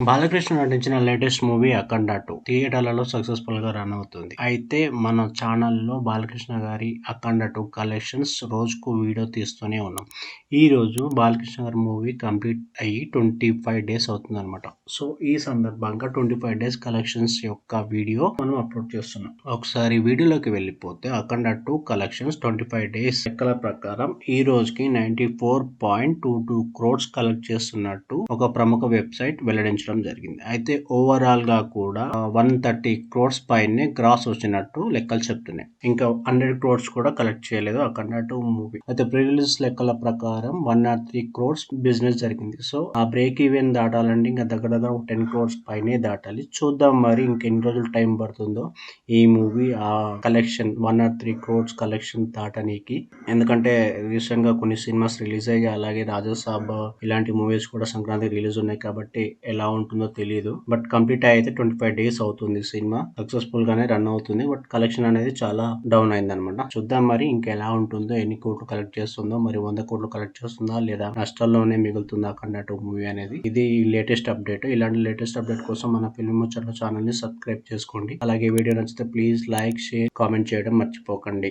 బాలకృష్ణ నటించిన latest movie Akhanda two. థియేటర్లలో సక్సెస్ఫుల్గా రన్ అవుతుంది. అయితే మన ఛానల్లో బాలకృష్ణ గారి అఖండ టూ కలెక్షన్స్ రోజుకు వీడియో తీస్తూనే ఉన్నాం. ఈ రోజు బాలకృష్ణ గారి మూవీ కంప్లీట్ అయ్యి ట్వంటీ ఫైవ్ డేస్ అవుతుంది అనమాట సో ఈ సందర్భంగా ట్వంటీ ఫైవ్ డేస్ కలెక్షన్స్ యొక్క వీడియో మనం అప్లోడ్ చేస్తున్నాం. ఒకసారి వీడియోలోకి వెళ్ళిపోతే Akhanda two collections twenty five days లెక్కల ప్రకారం ఈ రోజుకి ninety four point two two crores collect చేస్తున్నట్టు ఒక ప్రముఖ వెబ్సైట్ వెల్లడించడం జరిగింది. అయితే ఓవరాల్గా కూడా వన్ థర్టీ క్రోడ్స్ పైనే గ్రాస్ వచ్చినట్టు లెక్కలు చెప్తున్నాయి. ఇంకా హండ్రెడ్ క్రోడ్స్ కూడా కలెక్ట్ చేయలేదు అక్కడ మూవీ అయితే ప్రిలీజ్ రిలీజ్ లెక్కల ప్రకారం one not three crores business జరిగింది. సో ఆ బ్రేక్ ఈవెన్ దాటాలంటే ఇంకా దగ్గర దగ్గర టెన్ క్రోడ్స్ పైనే దాటాలి. చూద్దాం మరి ఇంకెన్ని రోజులు టైం పడుతుందో ఈ మూవీ ఆ collection one not three crores collection దాటనీకి. ఎందుకంటే రీసెంట్గా కొన్ని సినిమాస్ రిలీజ్ అయ్యాయి. అలాగే రాజాసాబ్ ఇలాంటి మూవీస్ కూడా సంక్రాంతి రిలీజ్ ఉన్నాయి కాబట్టి ఎలా ఉంటుందో తెలియదు బట్ కంప్లీట్ అయితే ట్వంటీ ఫైవ్ డేస్ అవుతుంది సినిమా. సక్సెస్ఫుల్ గానే రన్ అవుతుంది. బట్ కలెక్షన్ అనేది చాలా డౌన్ అయింది అనమాట చూద్దాం మరి ఇంకా ఎలా ఉంటుందో ఎన్ని కోట్లు కలెక్ట్ చేస్తుందో మరి వంద కోట్లు కలెక్ట్ చేస్తుందా లేదా నష్టాల్లోనే మిగులుతుందా అన్నట్టు మూవీ అనేది. ఇది లేటెస్ట్ అప్డేట్. ఇలాంటి లేటెస్ట్ అప్డేట్ కోసం మన ఫిల్మ్ ముచ్చట్ల ఛానల్ని సబ్స్క్రైబ్ చేసుకోండి. అలాగే వీడియో నచ్చితే ప్లీజ్ లైక్ షేర్ కామెంట్ చేయడం మర్చిపోకండి.